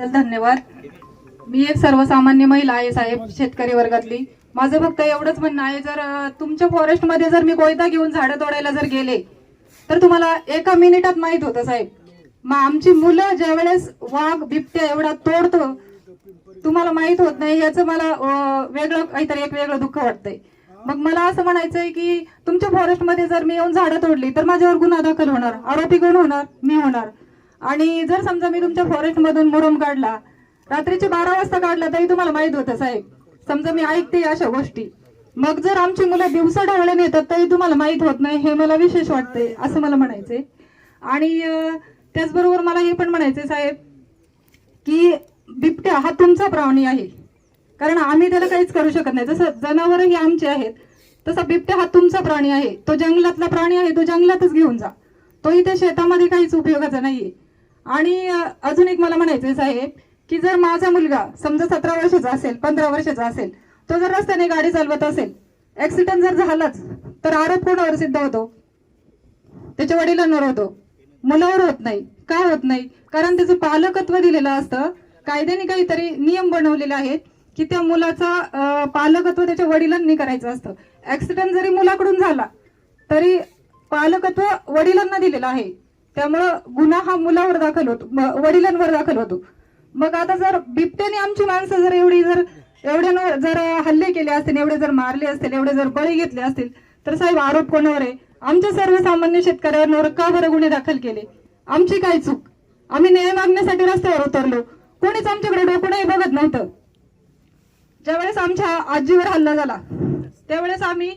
तर धन्यवाद. मी एक सर्वसामान्य महिला आहे साहेब शेतकरी वर्गातली. माझं फक्त एवढंच म्हणणं आहे जर तुमच्या फॉरेस्टमध्ये जर मी कोयता घेऊन झाडं तोडायला जर गेले तर तुम्हाला एका मिनिटात माहीत होतं साहेब. मग आमची मुलं ज्या वेळेस वाघ बिबट्या एवढा तोडतो तुम्हाला माहीत होत नाही याचं मला वेगळं काहीतरी एक वेगळं दुःख वाटतंय. मग मला असं म्हणायचंय की तुमच्या फॉरेस्टमध्ये जर मी येऊन झाडं तोडली तर माझ्यावर गुन्हा दाखल होणार. आरोपी कोण होणार? मी होणार. आणि जर समजा मी तुमच्या फॉरेस्टमधून मुरुम काढला रात्रीचे बारा वाजता काढला तरी तुम्हाला माहीत होतं साहेब. समजा मी ऐकते अशा गोष्टी. मग जर आमची मुलं दिवसा ढवळ्याने येतात तरी तुम्हाला माहीत होत नाही हे मला विशेष वाटते असं मला म्हणायचंय. आणि त्याचबरोबर मला हे पण म्हणायचंय साहेब की बिबट्या हा तुमचा प्राणी आहे. कारण आम्ही त्याला काहीच करू शकत नाही. जसं जनावर ही आमचे आहेत तसा बिबट्या हा तुमचा प्राणी आहे. तो जंगलातला प्राणी आहे तो जंगलातच घेऊन जा. तो इथे शेतामध्ये काहीच उपयोगाचा नाहीये. आणि अजून एक मला म्हणायचं साहेब की जर माझा मुलगा समजा सतरा वर्षाचा असेल पंधरा वर्षाचा असेल तो जर रस्त्याने गाडी चालवत असेल ऍक्सिडेंट जर झालाच तर आरोप कोणावर सिद्ध होतो? त्याच्या वडिलांवर होतो. मुलावर होत नाही. का होत नाही? कारण त्याचं पालकत्व दिलेलं असतं. कायद्याने काहीतरी नियम बनवलेले आहेत की त्या मुलाचा पालकत्व त्याच्या वडिलांनी करायचं असतं. ऍक्सिडेंट जरी मुलाकडून झाला तरी पालकत्व वडिलांना दिलेलं आहे. त्यामुळं गुन्हा हा मुलावर दाखल होतो वडिलांवर दाखल होतो. मग आता जर बिबट्याने आमची माणसं जर एवढी जर एवढ्यानं जर हल्ले केले असतील एवढे जर मारले असतील एवढे जर बळी घेतले असतील तर साहेब आरोप कोणावर आहे? आमच्या सर्वसामान्य शेतकऱ्यांवर का बरं गुन्हे दाखल केले? आमची काय चूक? आम्ही न्याय मागण्यासाठी रस्त्यावर उतरलो. कोणीच आमच्याकडे डोकं नाही बघत नव्हतं. ज्यावेळेस आमच्या आजीवर हल्ला झाला त्यावेळेस आम्ही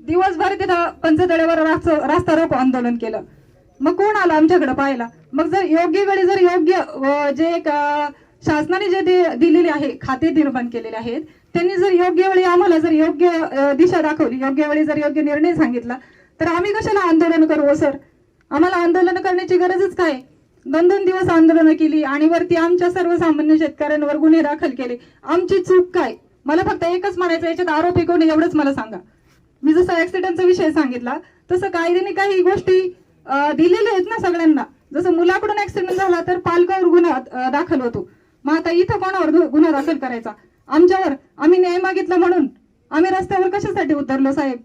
दिवसभर तिथं पंचतळेवर रास्ता रोको आंदोलन केलं. मग कोण आला आमच्याकडे पाहायला? मग जर योग्य वेळी जर योग्य जे एक शासनाने जे दिलेले आहे खाते निर्माण केलेले आहेत त्यांनी जर योग्य वेळी आम्हाला जर योग्य दिशा दाखवली योग्य वेळी जर योग्य निर्णय सांगितला तर आम्ही कशाला आंदोलन करू हो, सर? आम्हाला आंदोलन करण्याची गरजच काय? दोन दोन दिवस आंदोलनं केली आणि वरती आमच्या सर्वसामान्य शेतकऱ्यांवर गुन्हे दाखल केले. आमची चूक काय? मला फक्त एकच म्हणायचं याच्यात आरोपी कोण एवढंच मला सांगा. मी जसं ऍक्सिडेंटचा विषय सांगितला तसं कायद्याने काही गोष्टी दिलेले आहेत ना सगळ्यांना. जसं मुलाकडून ऍक्सिडेंट झाला तर पालकावर गुन्हा दाखल होतो. मग आता इथं कोणावर गुन्हा दाखल करायचा? आमच्यावर. आम्ही न्याय मागितला म्हणून. आम्ही रस्त्यावर कशासाठी उतरलो साहेब?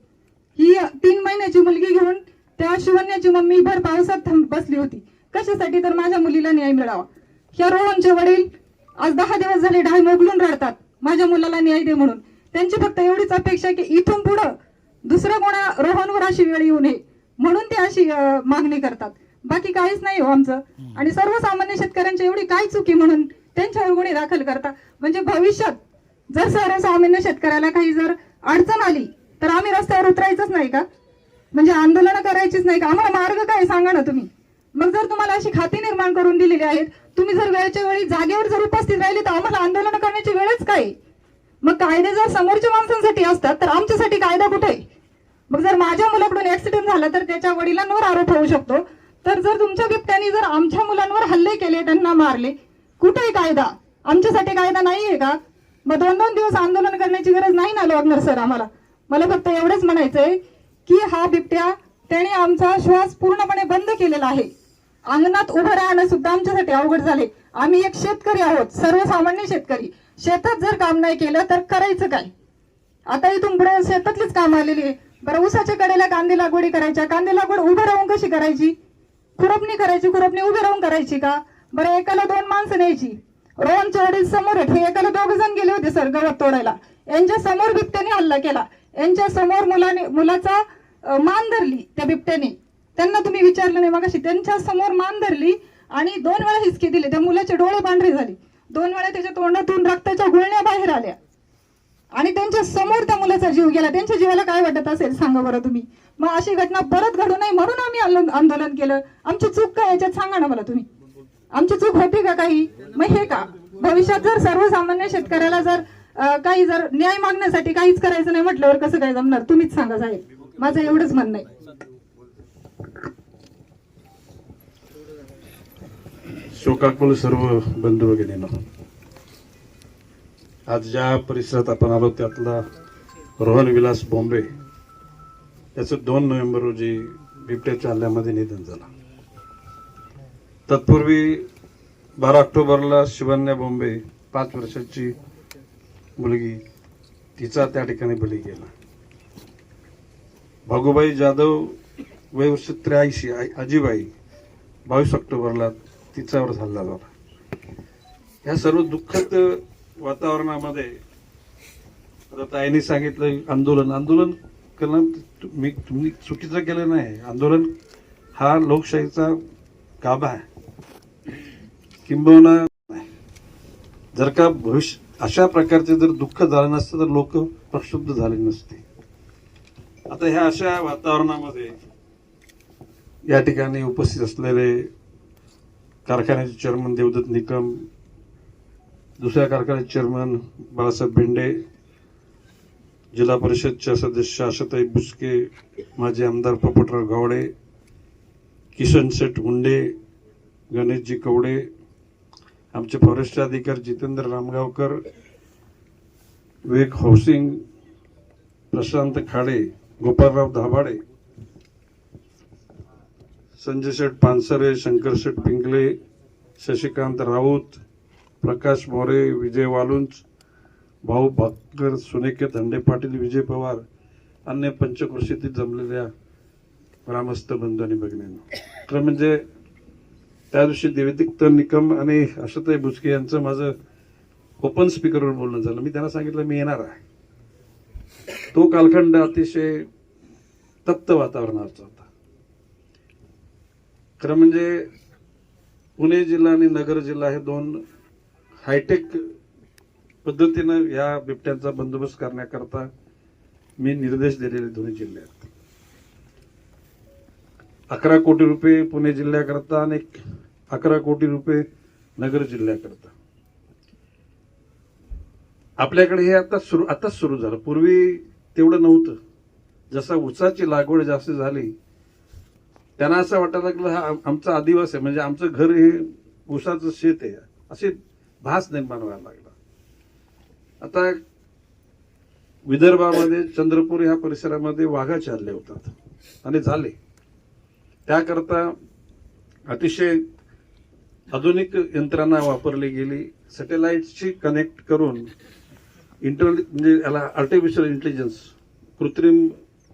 ही तीन महिन्याची मुलगी घेऊन त्या शिवण्याची मम्मी भर पावसात थांब बसली होती. कशासाठी तर माझ्या मुलीला न्याय मिळावा? ह्या रोहनचे वडील आज दहा दिवस झाले डाय मोगलून रडतात. माझ्या मुलाला न्याय दे म्हणून. त्यांची फक्त एवढीच अपेक्षा आहे की इथून पुढं दुसरं कोणा रोहनवर अशी वेळ येऊ नये. म्हणून ते अशी मागणी करतात. बाकी काहीच नाही हो आमचं. आणि सर्वसामान्य शेतकऱ्यांची एवढी काय चुकी म्हणून त्यांच्यावर गुन्हे दाखल करता म्हणजे भविष्यात जर सर्वसामान्य शेतकऱ्याला काही जर अडचण आली तर आम्ही रस्त्यावर उतरायचंच नाही का? म्हणजे आंदोलन करायचीच नाही का? आम्हाला मार्ग काय सांगा ना तुम्ही? मग जर तुम्हाला अशी खाती निर्माण करून दिलेली आहेत तुम्ही जर वेळच्या वेळी जागेवर जर उपस्थित राहिले तर आम्हाला आंदोलन करण्याची वेळच काय? मग कायदे जर समोरच्या माणसांसाठी असतात तर आमच्यासाठी कायदा कुठे? आहे? मग जर माझ्या मुलाकडून ऍक्सिडेंट झाला तर त्याच्या वडिलांवर आरोप होऊ शकतो. तर जर तुमच्या बिबट्याने जर आमच्या मुलांवर हल्ले केले त्यांना मारले कुठे कायदा? आमच्यासाठी कायदा नाहीये का? मग दोन दोन दिवस आंदोलन करण्याची गरज नाही ना लागणार सर आम्हाला? मला फक्त एवढंच म्हणायचंय की हा बिबट्या त्याने आमचा श्वास पूर्णपणे बंद केलेला आहे. अंगणात उभं राहणं सुद्धा आमच्यासाठी अवघड झाले आम्ही एक शेतकरी आहोत सर्वसामान्य शेतकरी. शेतात जर काम नाही केलं तर करायचं काय? आता इथून पुढे शेतातलीच काम आलेली आहे. बरं ऊसाच्या कडेला कांदे लागवडी करायच्या. कांदे लागवड उभं राहून कशी करायची? खुरपणी करायची खुरपणी उभे राहून करायची का? बरं एकाला दोन माणसं न्यायची. रोहनच्या वडील समोर हे एकाला दोघ जण गेले होते सर गवत तोडायला. यांच्या समोर बिबट्याने हल्ला केला. यांच्या समोर मुलाने मुलाचा मान धरली त्या बिबट्याने. त्यांना तुम्ही विचारलं नाही मगाशी. त्यांच्यासमोर मान धरली आणि दोन वेळा हिसके दिले. त्या मुलाचे डोळे पांढरे झाले. दोन वेळा त्याच्या तोंडातून रक्ताच्या गुळण्या बाहेर आल्या. आणि त्यांच्यासमोर त्या मुलाचा जीव गेला. त्यांच्या जीवाला काय वाटत असेल? सांगा बरं तुम्ही. मग अशी घटना परत घडू नये म्हणून आम्ही आंदोलन- केलं. आमची चूक काय याच्यात सांगा ना मला तुम्ही. आमची चूक होती का काही? मग हे का? भविष्यात जर सर्वसामान्य शेतकऱ्याला जर काही जर न्याय मागण्यासाठी काहीच करायचं नाही म्हटल्यावर कसं काय जमणार? तुम्हीच सांगा साहेब. माझं एवढंच म्हणणं आहे. शोकाकुल सर्व बंधू भगिनींनो. आज ज्या परिसरात आपण आलो त्यातला रोहन विलास बॉम्बे याचं दोन नोव्हेंबर रोजी बिबट्याच्या हल्ल्यामध्ये निधन झालं. तत्पूर्वी बारा ऑक्टोबरला शिवन्या बोंबे पाच वर्षाची मुलगी तिचा त्या ठिकाणी बली गेला. भागूबाई जाधव वय वर्ष त्र्याऐंशी आई- आजीबाई बावीस ऑक्टोबरला तिच्यावर हल्ला झाला. ह्या सर्व दुःखद वातावरणामध्ये. आता ताईंनी सांगितलं आंदोलन आंदोलन करणं मी तुम्ही चुकीचं केलं नाही. आंदोलन हा लोकशाहीचा गाभा आहे. किंबहुना जर का भविष्य अशा प्रकारचे जर दुःख झालं नसतं तर लोक प्रक्षुब्ध झाले नसते. आता ह्या अशा वातावरणामध्ये या ठिकाणी उपस्थित असलेले कारखान्याचे चेअरमन देवदत्त निकम दुसऱ्या कारखान्याचे चेअरमन बाळासाहेब भेंडे जिल्हा परिषदच्या सदस्य आशाताई बुचके माजी आमदार पोपटराव गावडे किशन सेठ हुंडे गणेशजी कवडे आमचे फॉरेस्ट अधिकारी जितेंद्र रामगावकर विवेक हाऊसिंग प्रशांत खाडे गोपालराव धाबाडे संजय शेठ पानसरे शंकर शेठ पिंगले शशिकांत राऊत प्रकाश मोरे विजय वालुंज भाऊ भाकर सुनेके धंडे पाटील विजय पवार अन्य पंचकृषीतील जमलेल्या ग्रामस्थ बंधू आणि भगिनींनो. खरं म्हणजे त्या दिवशी देवदत्त निकम आणि आशाताई बुचके यांचं माझं ओपन स्पीकरवर बोलणं झालं. मी त्यांना सांगितलं मी येणार आहे. तो कालखंड अतिशय तप्त वातावरणाचा होता. खरं म्हणजे पुणे जिल्हा आणि नगर जिल्हा हे दोन हायटेक पद्धतीनं या बिबट्यांचा बंदोबस्त करण्याकरता मी निर्देश दिलेले दोन्ही जिल्ह्यात. अकरा कोटी रुपये पुणे जिल्ह्याकरता आणि अकरा कोटी रुपये नगर जिल्ह्याकरता. आपल्याकडे हे आता सुरू आताच सुरू झालं. पूर्वी तेवढं नव्हतं. जसा उसाची लागवड जास्त झाली त्यांना असं वाटायला लागलं हा आमचा आदिवासी आहे. म्हणजे आमचं घर हे उसाचं शेत आहे. असे भास निर्माण व्हायला लागला. आता विदर्भामध्ये चंद्रपूर ह्या परिसरामध्ये वाघा चालले होतात आणि झाले. त्याकरता अतिशय आधुनिक यंत्रणा वापरली गेली. सॅटेलाइटशी कनेक्ट करून इंटरनेट म्हणजे याला आर्टिफिशियल इंटेलिजन्स कृत्रिम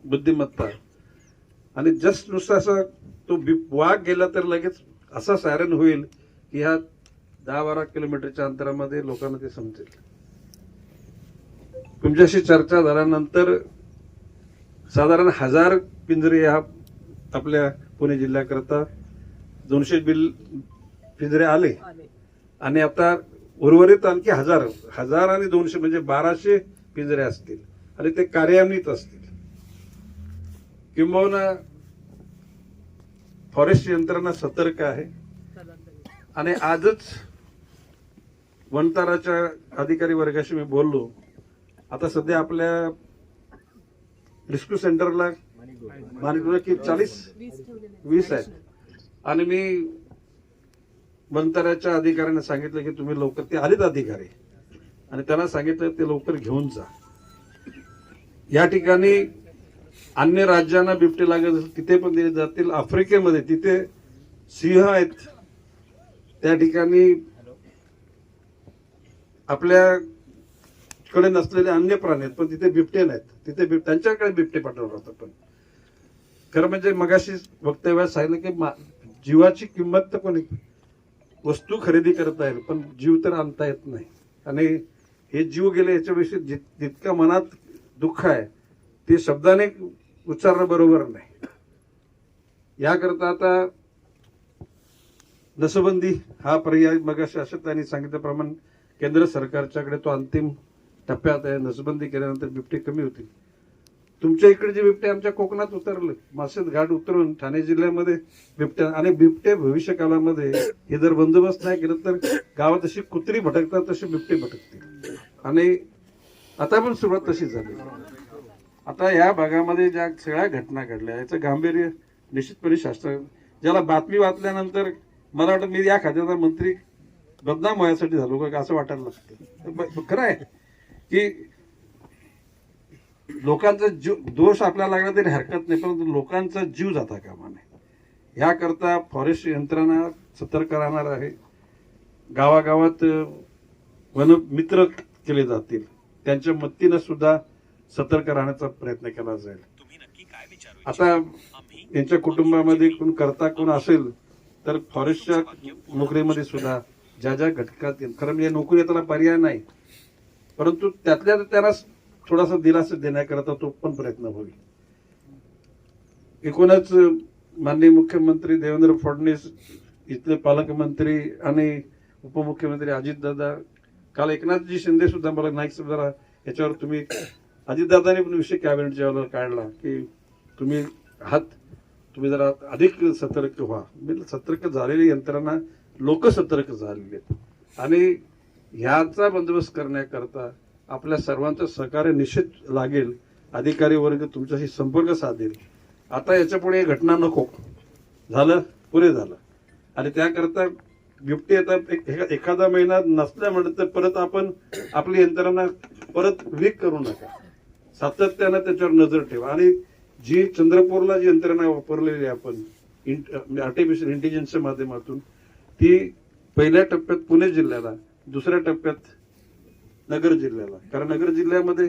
बुद्धिमत्ता आणि जस्ट नुसता असा तो बिप वाघ गेला तर लगेच असा सायरन होईल की ह्या दहा बारा किलोमीटरच्या अंतरामध्ये लोकांना ते समजेल. तुमच्याशी चर्चा झाल्यानंतर साधारण हजार पिंजरे ह्या आपल्या पुणे जिल्ह्याकरता दोनशे बिल पिंजरे आले. आणि आता उर्वरित आणखी हजार हजार आणि दोनशे म्हणजे बाराशे पिंजरे असतील. आणि ते कार्यान्वित असतील. किंबहुना फॉरेस्ट यंत्रणा सतर्क आहे. आणि आजच वनताराच्या अधिकारी वर्गाशी मी बोललो. आता सध्या आपल्या रेस्क्यू सेंटरला की चाळीस वीस आहेत. आणि मी वनताऱ्याच्या अधिकाऱ्यांना सांगितलं की तुम्ही लवकर ते आलेत अधिकारी. आणि त्यांना सांगितलं ते लवकर घेऊन जा. या ठिकाणी अन्य राज्यांना बिबटे लागत असेल तिथे पण दिले जातील. आफ्रिकेमध्ये तिथे सिंह आहेत. त्या ठिकाणी आपल्याकडे नसलेले अन्य प्राणी आहेत पण तिथे बिबटे नाहीत. तिथे बिब त्यांच्याकडे बिबटे पाठवलं होतं पण. खरं म्हणजे मगाशी वक्तव्यात सांगितलं की मा- जीवाची किंमत तर कोणी वस्तू खरेदी करता येईल पण जीव तर आणता येत नाही. आणि हे जीव गेले याच्याविषयी जित- जितका मनात दुःख आहे ते शब्दाने उच्चारणं बरोबर नाही. याकरता आता नसबंदी हा पर्याय मग असं त्यांनी सांगितल्याप्रमाणे केंद्र सरकारच्याकडे तो अंतिम टप्प्यात आहे. नसबंदी केल्यानंतर बिबटे कमी होतील. तुमच्या इकडे जे बिबटे आमच्या कोकणात उतरले मासेत घाट उतरून ठाणे जिल्ह्यामध्ये बिबट्या आणि बिबटे भविष्य काळामध्ये हे जर बंदोबस्त नाही केलं तर गावात जशी कुत्री भटकतात तसे बिबटे भटकतील. आणि आता पण सुरुवात तशी झाली. आता या भागामध्ये ज्या सगळ्या घटना घडल्या याचं गांभीर्य निश्चितपणे शास्त्र ज्याला बातमी वाचल्यानंतर मला वाटतं मी या खात्याचा मंत्री बदनाम व्हायसाठी झालो का असं वाटायला लागतं? खरं आहे की लोकांचा जीव दोष आपल्याला लागला तरी हरकत नाही परंतु लोकांचा जीव जाता कामा नये. याकरता फॉरेस्ट यंत्रणा सतर्क राहणार आहे. गावागावात वन मित्र केले जातील. त्यांच्या मदतीनं सुद्धा सतर्क राहण्याचा प्रयत्न केला जाईल. आता त्यांच्या कुटुंबामध्ये कोण करता कोण असेल तर फॉरेस्टच्या नोकरीमध्ये सुद्धा ज्या ज्या घटकात खरं म्हणजे नोकरी त्याला पर्याय नाही. परंतु त्यातल्या त्याला थोडासा दिलासा देण्याकरता तो पण प्रयत्न होईल. एकूणच माननीय मुख्यमंत्री देवेंद्र फडणवीस इथले पालकमंत्री आणि उपमुख्यमंत्री अजितदादा काल एकनाथजी शिंदे सुद्धा मला नाईक जरा याच्यावर तुम्ही अजितदादाने पण विषय कॅबिनेटच्या वेळेला काढला की तुम्ही आहात तुम्ही जरा अधिक सतर्क व्हा. म्हणजे सतर्क झालेली यंत्रणा लोक सतर्क झालेले आहेत. आणि ह्याचा बंदोबस्त करण्याकरता आपल्या सर्वांचं सहकार्य निश्चित लागेल. अधिकारी वर्ग तुमच्याशी संपर्क साधेल. आता याच्यापुढे घटना नको. झालं पुरे झालं. आणि त्याकरता बिबटी आता एक- एखादा महिना नसल्यामुळे तर परत आपण आपली यंत्रणा परत वीक करू नका. सातत्यानं त्याच्यावर नजर ठेवा. आणि जी चंद्रपूरला जी यंत्रणा वापरलेली आहे आपण आर्टिफिशियल इंटेलिजन्सच्या माध्यमातून ती पहिल्या टप्प्यात पुणे जिल्ह्याला दुसऱ्या टप्प्यात नगर जिल्ह्याला. कारण नगर जिल्ह्यामध्ये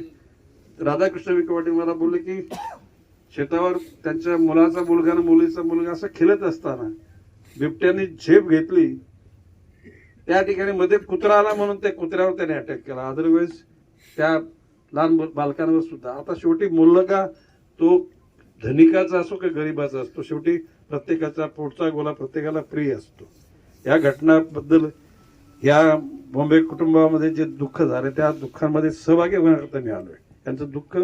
राधाकृष्ण विखे पाटील मला बोलले की शेतावर त्यांच्या मुलाचा मुलगा आणि मुलीचा मुलगा असं खेळत असताना बिबट्याने झेप घेतली. त्या ठिकाणी मध्ये कुत्रा आला म्हणून त्या कुत्र्यावर त्याने अटॅक केला. अदरवाईज त्या लहान बालकांवर सुद्धा. आता शेवटी मुलगा तो धनिकाचा असो का गरीबाचा असतो शेवटी प्रत्येकाचा पोटचा गोला प्रत्येकाला प्रिय असतो. या घटनाबद्दल या बॉम्बे कुटुंबामध्ये जे दुःख झाले त्या दुःखामध्ये सहभागी होण्याकरता मी आलोय. त्यांचं दुःख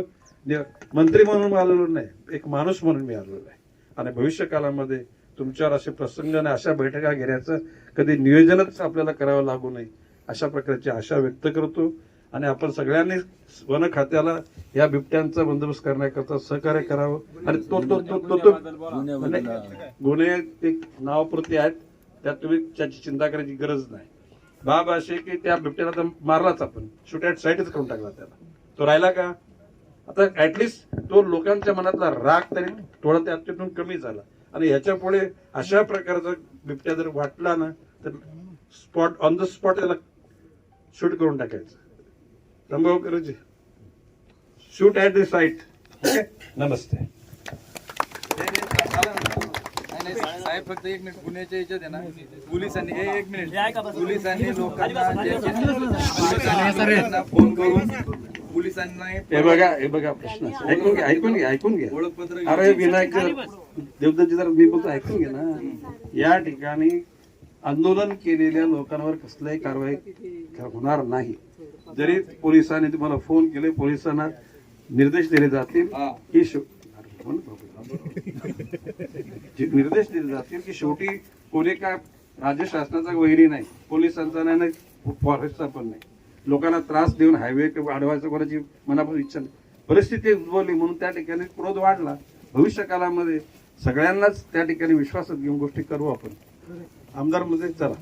मंत्री म्हणून मी आलेलो नाही एक माणूस म्हणून मी आलेलो आहे आणि भविष्य काळामध्ये तुमच्यावर असे प्रसंग आणि अशा बैठका घेण्याचं कधी नियोजनच आपल्याला करावं लागू नये अशा प्रकारची आशा व्यक्त करतो. आणि आपण सगळ्यांनी वन खात्याला या बिबट्यांचा बंदोबस्त करण्याकरता सहकार्य करावं. आणि तो तो तो तो गुन्हे एक नावापुरते आहेत. त्यात तुम्ही त्याची चिंता करायची गरज नाही. बाब असे की त्या बिबट्याला तर मारलाच आपण. शूट ॲट साईडच करून टाकला त्याला. तो राहिला का? आता ऍटलिस्ट तो लोकांच्या मनातला राग तरी थोडा त्यातून कमी झाला. आणि ह्याच्या पुढे अशा प्रकारचा बिबट्या जर वाटला ना तर स्पॉट ऑन द स्पॉट त्याला शूट करून टाकायचं. रंभावकरजी शूट ॲट द साईट नमस्ते. नाही, साहेब फक्त एक मिनिट पुण्याच्या याच्यात आहे ना पोलिसांनी हे एक मिनिट. पोलिसांनी लोकांना पोलिसांनी फोन करून पोलिसांना हे बघा हे बघा प्रश्न. ऐकून घ्या ऐकून घ्या ऐकून घ्या. ओळखपत्र अरे विनायक देवदत्तजी जरा मी बोलतो ऐकून घे ना. या ठिकाणी आंदोलन केलेल्या लोकांवर कसल्याही कारवाई होणार नाही. जरी पोलिसांनी तुम्हाला फोन केले पोलिसांना निर्देश दिले जातील हा. आपण जे निर्देश दिले जातील की शेवटी कोणी काय राज्य शासनाचा वैरी नाही पोलिसांचा नाही नाही फॉरेस्टचा पण नाही. लोकांना त्रास देऊन हायवे वाढवायचं कोणाची मनापासून इच्छा नाही. परिस्थिती उद्भवली म्हणून त्या ठिकाणी क्रोध वाढला. भविष्य काळामध्ये सगळ्यांनाच त्या ठिकाणी विश्वासात घेऊन गोष्टी करू आपण. आमदारमध्ये चला.